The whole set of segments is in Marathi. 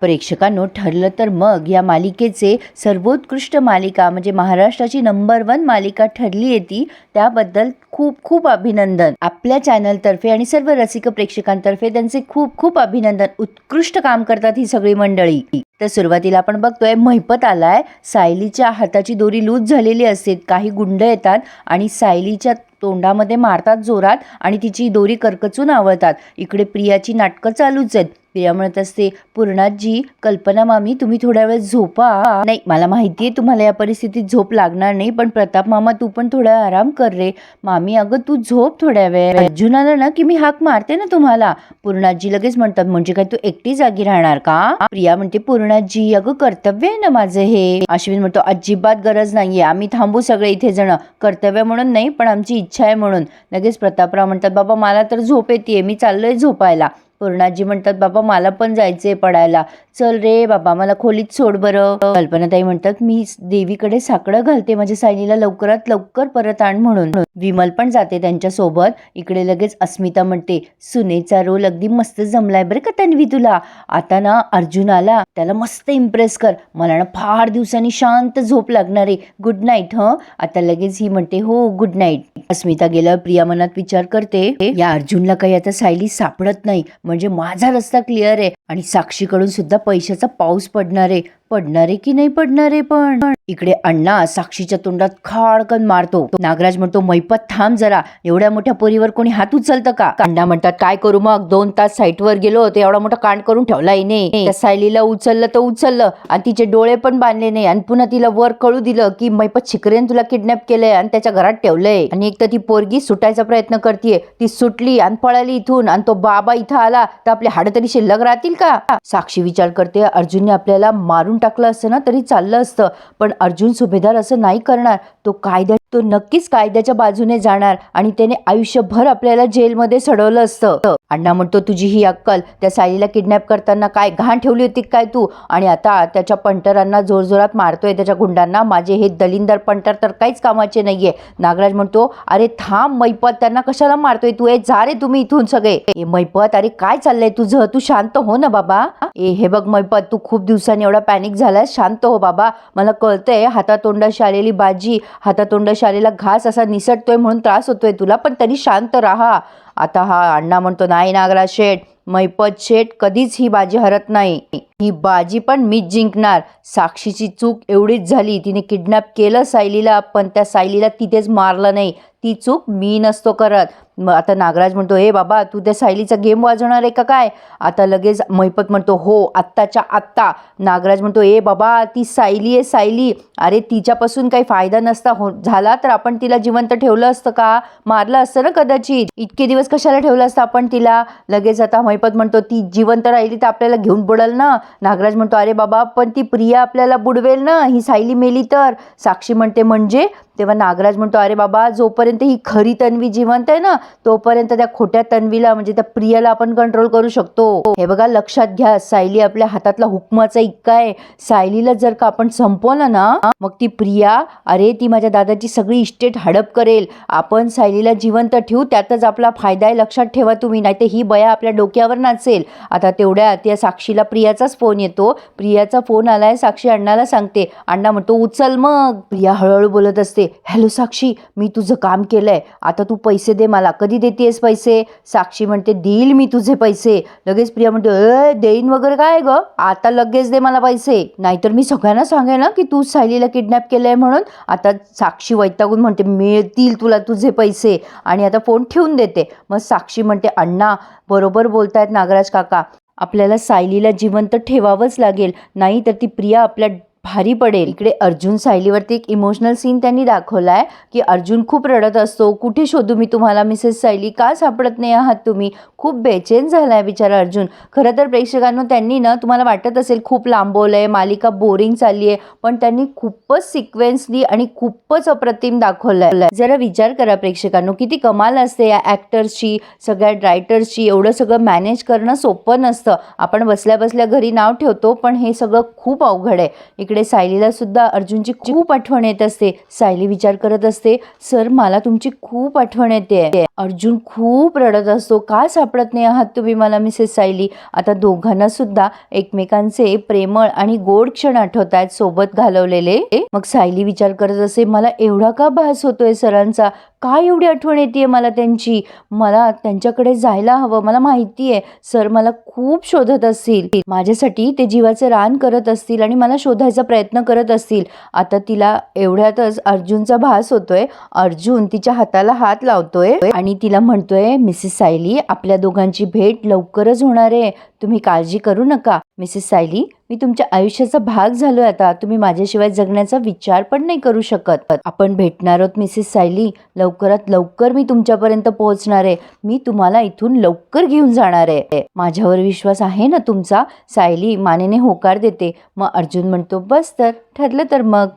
प्रेक्षकांनो ठरलं तर मग या मालिकेचे सर्वोत्कृष्ट मालिका म्हणजे महाराष्ट्राची नंबर वन मालिका ठरली आहे ती त्याबद्दल खूप खूप अभिनंदन. आपल्या चॅनलतर्फे आणि सर्व रसिक प्रेक्षकांतर्फे त्यांचे खूप खूप अभिनंदन. उत्कृष्ट काम करतात ही सगळी मंडळी. तर सुरुवातीला आपण बघतोय महिपत आलाय. सायलीच्या हाताची दोरी लूज झालेली असते काही गुंड येतात आणि सायलीच्या तोंडामध्ये मारतात जोरात आणि तिची दोरी करकचून आवळतात. इकडे प्रियाची नाटकं चालूच आहेत. प्रिया म्हणत असते पूर्णाजी कल्पना मामी तुम्ही थोड्या वेळ झोपा. नाही मला माहिती आहे तुम्हाला या परिस्थितीत झोप लागणार नाही पण प्रताप मामा तू पण थोडा आराम कर रे. मामी अगं तू झोप थोड्या वेळ. अर्जुनाला ना की मी हाक मारते ना तुम्हाला. पूर्णाजी लगेच म्हणतात म्हणजे काय तू एकटी जागी राहणार का? प्रिया म्हणते पूर्णाजी अगं कर्तव्य आहे ना माझं हे. अश्विन म्हणतो अजिबात गरज नाहीये आम्ही थांबू सगळे इथे जण. कर्तव्य म्हणून नाही पण आमची इच्छा आहे म्हणून. लगेच प्रतापराव म्हणतात बाबा मला तर झोप येते मी चाललोय झोपायला. पूर्णाजी म्हणतात बाबा मला पण जायचंय पडायला. चल रे बाबा मला खोलीत सोड बरं. कल्पनाताई म्हणतात मी देवीकडे साकडं घालते माझ्या सायलीला लवकरात लवकर परत आण म्हणून. विमल पण जाते त्यांच्यासोबत इकडे लगेच अस्मिता म्हणते सुनेचा रोल अगदी मस्त जमलाय बरं का तन्वी तुला? आता ना अर्जुन आला त्याला मस्त इम्प्रेस कर. मला ना फार दिवसांनी शांत झोप लागणार आहे. गुड नाईट ह? आता लगेच ही म्हणते हो गुड नाईट अस्मिता गेल्यावर प्रिया मनात विचार करते या अर्जुनला काही आता सायली सापडत नाही. म्हणजे माझा रस्ता क्लिअर आहे आणि साक्षीकडून सुद्धा पैशाचा पाऊस पडणार आहे. पडणारे की नाही पडणारे पण? इकडे अण्णा साक्षीच्या तोंडात खाडकन मारतो. नागराज म्हणतो मैपत थांब जरा. एवढ्या मोठ्या पोरीवर कोणी हात उचलतं का? अण्णा म्हणतात काय करू मग? दोन तास साईटवर गेलो ते एवढा मोठा कांड करून ठेवलाय नाही त्या सायलीला उचललं तर उचललं आणि तिचे डोळे पण बांधले नाही. आणि पुन्हा तिला वर कळू दिलं की मैपत शिकरेन तुला किडनॅप केलंय आणि त्याच्या घरात ठेवलंय. आणि एक तर ती पोरगी सुटायचा प्रयत्न करते ती सुटली आणि पळाली इथून. आणि तो बाबा इथं आला. तर आपले हाड तरी शिल्लक राहतील का? साक्षी विचार करते अर्जुनने आपल्याला मारून टाकलं असतं ना तरी चाललं असतं. पण अर्जुन सुभेदार असं नाही करणार. तो कायद्या तो नक्कीच कायद्याच्या बाजूने जाणार आणि त्याने आयुष्यभर आपल्याला जेलमध्ये सडवलं असतं. अण्णा म्हणतो तुझी ही अक्कल त्या सायलीला किडनॅप करताना काय घाण ठेवली होती काय तू? आणि आता त्याच्या पंटरांना जोरजोरात मारतोय त्याच्या गुंडांना? माझे हे दलिंदर पंटर तर काहीच कामाचे नाहीये. नागराज म्हणतो अरे थांब मैपत त्यांना कशाला मारतोय तू? ए जा रे तुम्ही इथून सगळे. ए मैपत अरे काय चाललंय तुझं? तू शांत हो ना बाबा. ए हे बघ मैपत तू खूप दिवसांनी एवढा पॅनिक झालाय. शांत हो बाबा. मला कळतंय हातातोंडाशी आलेली बाजी हातातोंडाशी आलेला घास असा निसटतोय म्हणून त्रास होतोय तुला पण तरी शांत राहा. आता हा अण्णा म्हणतो नाही नागराज शेठ मैपत शेठ कधीच ही बाजी हरत नाही. ही बाजी पण मीच जिंकणार. साक्षीची चूक एवढीच झाली तिने किडनॅप केलं सायलीला पण त्या सायलीला तिथेच मारलं नाही. ती चूक मी नसतो करत. मग आता नागराज म्हणतो हे बाबा तू त्या सायलीचा गेम वाजवणार आहे का काय? आता लगेच महिपत म्हणतो हो आत्ताच्या आत्ता. नागराज म्हणतो ए बाबा ती सायली आहे सायली. अरे तिच्यापासून काही फायदा नसता. हो झाला तर आपण तिला जिवंत ठेवलं असतं का? मारलं असतं ना कदाचित. इतके दिवस कशाला ठेवलं असतं आपण तिला? लगेच आता महिपत म्हणतो ती जिवंत राहिली तर आपल्याला घेऊन बुडल ना? नागराज म्हणतो अरे बाबा पण ती प्रिया आपल्याला बुडवेल ना? ही सायली मेली तर? साक्षी म्हणते म्हणजे? तेव्हा नागराज म्हणतो अरे बाबा जोपर्यंत ही खरी तन्वी जिवंत आहे ना तोपर्यंत त्या खोट्या तन्वीला म्हणजे त्या प्रियाला आपण कंट्रोल करू शकतो. हे बघा लक्षात घ्या सायली आपल्या हातातला हुकमाचा इक्का आहे. सायलीला जर का आपण संपवलं ना मग ती प्रिया अरे ती माझ्या दादाची सगळी इस्टेट हडप करेल. आपण सायलीला जिवंत ठेवू त्यातच आपला फायदा आहे लक्षात ठेवा तुम्ही नाही ही बया आपल्या डोक्यावर नाचेल. आता तेवढ्या त्या साक्षीला प्रियाचाच फोन येतो. प्रियाचा फोन आलाय साक्षी अण्णाला सांगते. अण्णा म्हणतो उचल मग. प्रिया हळूहळू बोलत असते. हॅलो साक्षी मी तुझं काम केलंय. आता तू पैसे दे मला. कधी देतेस पैसे? साक्षी म्हणते देईल मी तुझे पैसे. लगेच प्रिया म्हणते अ देईन वगैरे काय ग? आता लगेच दे मला पैसे. नाहीतर मी सगळ्यांना सांगेन ना की तू सायलीला किडनॅप केलंय म्हणून आता साक्षी वैतागून म्हणते मिळतील तुला तुझे पैसे. आणि आता फोन ठेवून देते. मग साक्षी म्हणते अण्णा बरोबर बोलतायत नागराज काका. आपल्याला सायलीला जिवंत ठेवावंच लागेल. नाही तर ती प्रिया आपल्या भारी पडेल. इकडे अर्जुन सायलीवरती एक इमोशनल सीन त्यांनी दाखवला आहे की अर्जुन खूप रडत असतो. कुठे शोधू मी तुम्हाला मिसेस सायली? का सापडत नाही आहात तुम्ही? खूप बेचैन आहे बिचारा अर्जुन. खरं तर प्रेक्षकांनो त्यांनी ना तुम्हाला वाटत असेल खूप लांबवलं आहे मालिका बोरिंग चालली आहे पण त्यांनी खूपच सिक्वेन्सली आणि खूपच अप्रतिम दाखवलंय. जरा विचार करा प्रेक्षकांनो किती कमाल असते या ॲक्टर्सची सगळ्या रायटर्सची एवढं सगळं मॅनेज करणं सोपं नसतं. आपण बसल्या बसल्या घरी नाव ठेवतो पण हे सगळं खूप अवघड आहे. इकडे इकडे सायलीला सुद्धा अर्जुनची खूप आठवण येत असते. सायली विचार करत असते सर मला तुमची खूप आठवण येते. अर्जुन खूप रडत असतो का सापडत नाही आहात तुम्ही मला मिसेस सायली? आता दोघांना सुद्धा एकमेकांचे प्रेमळ आणि गोड क्षण आठवत आहेत सोबत घालवलेले. मग सायली विचार करत असे मला एवढा का भास होतोय सरांचा? काय एवढी आठवण येते मला त्यांची? मला त्यांच्याकडे जायला हवं. मला माहिती आहे सर मला खूप शोधत असतील. माझ्यासाठी ते जीवाचं रान करत असतील आणि मला शोधायचा प्रयत्न करत असतील. आता तिला एवढ्यातच अर्जुनचा भास होतोय. अर्जुन तिच्या हाताला हात लावतोय आणि तिला म्हणतोय मिसेस सायली आपल्या दोघांची भेट लवकरच होणार आहे. तुम्ही काळजी करू नका. मिसेस सायली मी तुमच्या आयुष्याचा भाग झालोय आता. तुम्ही माझ्याशिवाय जगण्याचा विचार पण नाही करू शकत. आपण भेटणार आहोत मिसेस सायली. लवकरात लवकर मी तुमच्यापर्यंत पोहोचणार आहे. मी तुम्हाला इथून लवकर घेऊन जाणार आहे. माझ्यावर विश्वास आहे ना तुमचा? सायली मानेने होकार देते. मग अर्जुन म्हणतो बस तर ठरलं तर मग.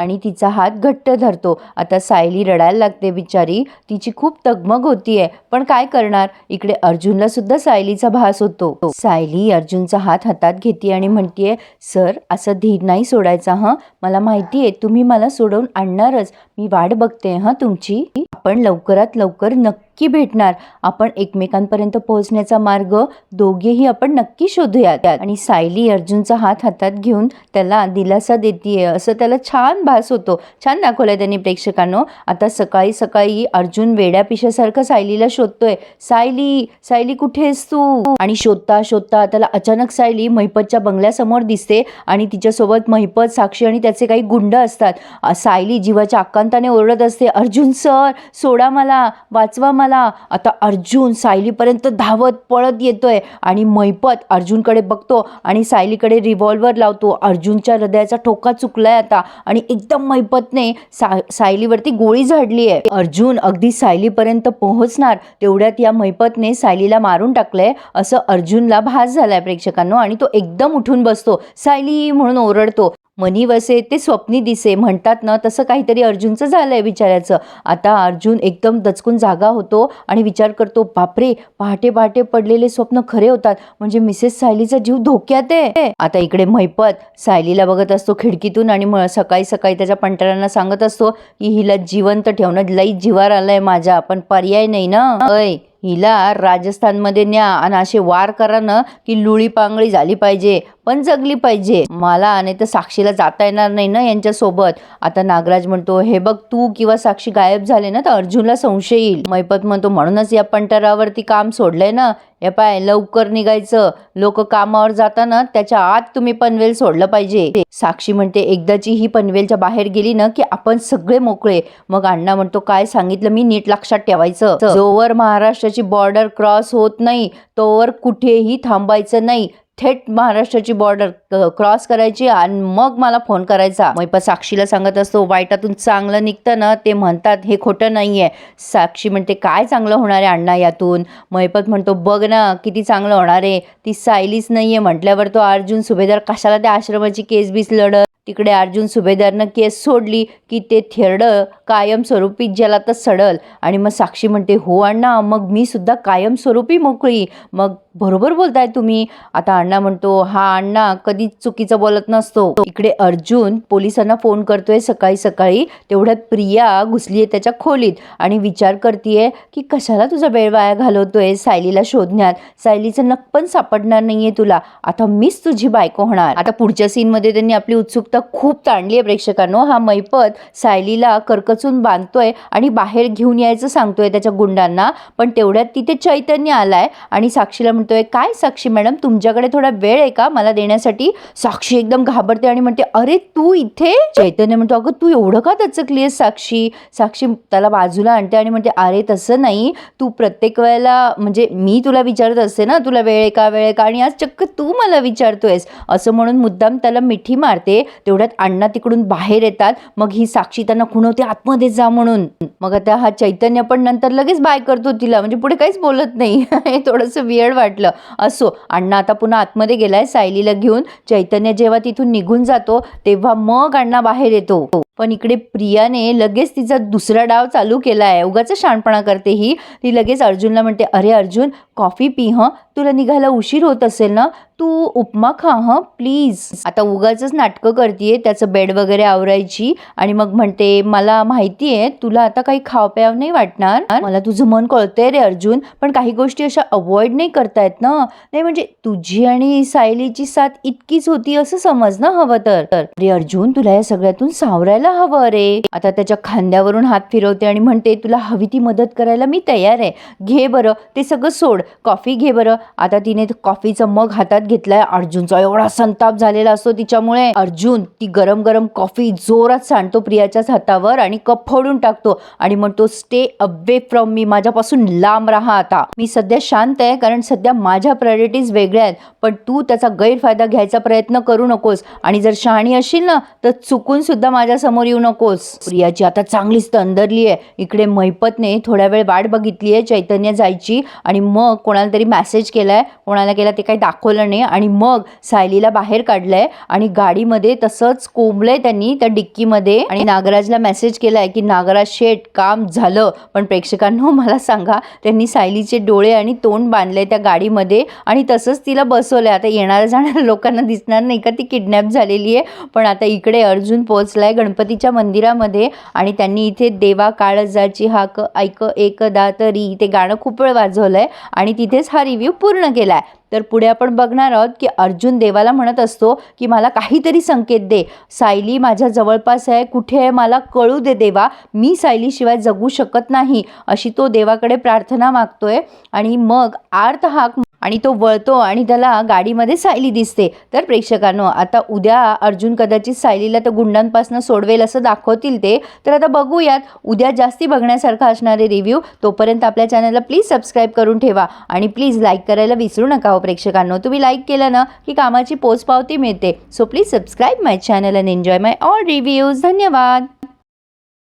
आणि तिचा हात घट्ट धरतो. आता सायली रडायला लागते बिचारी. तिची खूप तगमग होतीये. पण काय करणार? इकडे अर्जुनला सुद्धा सायलीचा भास होतो. सायली अर्जुनचा हात हातात घेते आणि म्हणतीये सर असं धीर नाही सोडायचा हं? मला माहिती आहे तुम्ही मला सोडवून आणणारच. मी वाट बघते हं तुमची? आपण लवकरात लवकर नक्की भेटणार. आपण एकमेकांपर्यंत पोहोचण्याचा मार्ग दोघेही आपण नक्की शोधूयात. आणि सायली अर्जुनचा हात हातात घेऊन त्याला दिलासा देते असं त्याला छान भास होतो. छान दाखवलाय त्यांनी प्रेक्षकांनो. आता सकाळी सकाळी अर्जुन वेड्या पिशासारखं सायलीला शोधतोय. सायली सायली कुठे आहेस तू? आणि शोधता शोधता त्याला अचानक सायली महिपतच्या बंगल्यासमोर दिसते. आणि तिच्यासोबत महिपत साक्षी आणि त्याचे काही गुंड असतात. सायली जीवाच्या आकांताने ओरडत असते अर्जुन सर सोडा मला वाचवा मला. आता अर्जुन सायलीपर्यंत धावत पळत येतोय आणि मैपत अर्जुनकडे बघतो आणि सायलीकडे रिव्हॉल्वर लावतो. अर्जुनच्या हृदयाचा ठोका चुकलाय आता आणि एकदम मैपतने सा सायलीवरती गोळी झाडली आहे. अर्जुन अगदी सायलीपर्यंत पोहोचणार तेवढ्यात या मैपतने सायलीला मारून टाकलंय असं अर्जुनला भास झालाय प्रेक्षकांनो आणि तो एकदम उठून बसतो. सायली म्हणून ओरडतो. मनी वसे ते स्वप्नी दिसे म्हणतात ना तसं काहीतरी अर्जुनचं झालंय विचारायचं. आता अर्जुन एकदम दचकून जागा होतो आणि विचार करतो बापरे पहाटे पहाटे पडलेले स्वप्न खरे होतात. म्हणजे मिसेस सायलीचा जीव धोक्यात आहे. आता इकडे मैपत सायलीला बघत असतो खिडकीतून आणि सकाळी सकाळी त्याच्या पंटरांना सांगत असतो की हिला जिवंत ठेवणं लई जीवार आलंय माझ्या पण पर्याय नाही ना? अय हिला राजस्थानमध्ये न्या आणि असे वार करा ना की लुळी पांगळी झाली पाहिजे. पण जगली पाहिजे. मला आणि तर साक्षीला जाता येणार नाही ना यांच्यासोबत. आता नागराज म्हणतो हे बघ तू किंवा साक्षी गायब झाले ना तर अर्जुनला संशय येईल. मैपत म्हणतो म्हणूनच या पंटरावरती काम सोडलंय ना. हे पाय लवकर निघायचं. लोक कामावर जाताना त्याच्या आत तुम्ही पनवेल सोडलं पाहिजे. साक्षी म्हणते एकदाची ही पनवेलच्या बाहेर गेली ना की आपण सगळे मोकळे. मग अण्णा म्हणतो काय सांगितलं? मी नीट लक्षात ठेवायचं. जोवर महाराष्ट्राची बॉर्डर क्रॉस होत नाही तोवर कुठेही थांबायचं नाही. थेट महाराष्ट्राची बॉर्डर क्रॉस करायची आणि मग मला फोन करायचा. मग साक्षीला सांगत असतो वाईटातून चांगलं निघतं ना ते म्हणतात हे खोटं नाही आहे साक्षी म्हणते काय चांगलं होणार आहे अण्णा यातून? मैपत म्हणतो बघ ना किती चांगलं होणार आहे. ती सायलीच नाही आहे म्हटल्यावर तो अर्जुन सुभेदार कशाला त्या आश्रमाची केस बीस लढत तिकडे अर्जुन सुभेदारनं केस सोडली की ते थेरडं कायमस्वरूपी ज्याला तर सडल. आणि मग साक्षी म्हणते हो अण्णा मग मी सुद्धा कायमस्वरूपी मोकळी. मग बरोबर बोलताय तुम्ही. आता अण्णा म्हणतो हा अण्णा कधीच चुकीचं बोलत नसतो. इकडे अर्जुन पोलिसांना फोन करतोय सकाळी सकाळी. तेवढ्यात प्रिया घुसलीये त्याच्या खोलीत आणि विचार करतीये की कशाला तुझा वेळ वाया घालवतोय सायलीला शोधण्यात? सायलीचं नक पण सापडणार नाहीये तुला. आता मीच तुझी बायको होणार. आता पुढच्या सीनमध्ये त्यांनी आपली उत्सुकता खूप ताणली आहे प्रेक्षकांनो. हा मैपत सायलीला करकचून बांधतोय आणि बाहेर घेऊन यायचं सांगतोय त्याच्या गुंडांना. पण तेवढ्यात तिथे चैतन्य आलाय आणि साक्षीला म्हणतोय काय साक्षी मॅडम तुमच्याकडे थोडा वेळ आहे का मला देण्यासाठी? साक्षी एकदम घाबरते आणि म्हणते अरे तू इथे? चैतन्य म्हणतो अगं तू एवढं का दचकली आहेस साक्षी? साक्षी त्याला बाजूला आणते आणि म्हणते अरे तसं नाही. तू प्रत्येक वेळेला म्हणजे मी तुला विचारत असते ना तुला वेळ आहे का वेळ आहे का? आणि आज चक्क तू मला विचारतोयस. असं म्हणून मुद्दाम त्याला मिठी मारते. तेवढ्यात अण्णा तिकडून बाहेर येतात. मग ही साक्षी त्यांना खुणवते आतमध्ये जा म्हणून. मग आता हा चैतन्य पण नंतर लगेच बाय करतो तिला. म्हणजे पुढे काहीच बोलत नाही. हे थोडंसं वियड वाटलं. असो अण्णा आता पुन्हा आतमध्ये गेलाय सायलीला घेऊन. चैतन्य जेव्हा तिथून निघून जातो तेव्हा मग अण्णा बाहेर येतो. पण इकडे प्रियाने लगेच तिचा दुसरा डाव चालू केला आहे उगाच शहाणपणा करते ही. ती लगेच अर्जुनला म्हणते अरे अर्जुन कॉफी पी हं? तुला निघायला उशीर होत असेल ना? तू उपमा खा हं? प्लीज. आता उगाच नाटकं करते त्याचं बेड वगैरे आवरायची आणि मग म्हणते मला माहिती आहे तुला आता काही खाव प्याव नाही वाटणार. मला तुझं मन कळतंय रे अर्जुन पण काही गोष्टी अशा अवॉइड नाही करतायत ना? नाही म्हणजे तुझी आणि सायलीची साथ इतकीच होती असं समज ना हवं तर तर. अरे अर्जुन तुला या सगळ्यातून सावरायला हवं रे. आता त्याच्या खांद्यावरून हात फिरवते आणि म्हणते तुला हवी ती मदत करायला मी तयार आहे. घे बरं ते सगळं सोड. कॉफी घे बरं. आता तिने कॉफीचा मग हातात घेतलाय. अर्जुनचा एवढा संताप झालेला असतो तिच्यामुळे. अर्जुन ती गरम गरम कॉफी जोरात सांडतो प्रियाच्याच हातावर आणि कप फोडून टाकतो आणि म्हणतो स्टे अवे फ्रॉम मी माझ्यापासून लांब राहा आता. मी सध्या शांत आहे कारण सध्या माझ्या प्रायोरिटीज वेगळ्या आहेत. पण तू त्याचा गैरफायदा घ्यायचा प्रयत्न करू नकोस. आणि जर शहाणी असशील ना तर चुकून सुद्धा माझ्या समोर येऊ नकोस. प्रियाची आता चांगलीच तंदरली आहे. इकडे मैपतने थोड्या वेळ वाट बघितली आहे चैतन्य जायची आणि मग कोणाला तरी मेसेज केलाय. कोणाला केला ते काही दाखवलं नाही. आणि मग सायलीला बाहेर काढलंय आणि गाडीमध्ये तसंच कोंबलंय त्यांनी त्या डिक्कीमध्ये. आणि नागराजला मेसेज केलाय की नागराज शेठ काम झालं. पण प्रेक्षकांनो मला सांगा त्यांनी सायलीचे डोळे आणि तोंड बांधले त्या गाडीमध्ये आणि तसंच तिला बसवलंय. आता येणाऱ्या जाणाऱ्या लोकांना दिसणार नाही का? ती किडनॅप झालेली आहे. पण आता इकडे अर्जुन पोहोचलाय. गणपतीच्या मंदिरामध्ये आणि त्यांनी इथे देवा काळजाची हाक ऐक एकदा तरी ते गाणं खूप वेळ आहे आणि तिथेच हा रिव्ह्यू पूर्ण केला आहे तर पुढे आपण बघणार आहोत की अर्जुन देवाला म्हणत असतो की मला काहीतरी संकेत दे. सायली माझ्या जवळपास आहे कुठे आहे मला कळू दे देवा. मी सायलीशिवाय जगू शकत नाही अशी तो देवाकडे प्रार्थना मागतोय. आणि मग आर्त हाक आणि तो वळतो आणि त्याला गाडीमध्ये सायली दिसते. तर प्रेक्षकांनो आता उद्या अर्जुन कदाचित सायलीला तर गुंडांपासून सोडवेल असं दाखवतील ते. तर आता बघूयात उद्या जास्ती बघण्यासारखा असणारे रिव्ह्यू तोपर्यंत आपल्या चॅनलला प्लीज सबस्क्राईब करून ठेवा आणि प्लीज लाईक करायला विसरू नका हो प्रेक्षकांनो. तुम्ही लाईक केलं ना की कामाची पोचपावती मिळते. So please subscribe my channel and enjoy my all reviews धन्यवाद!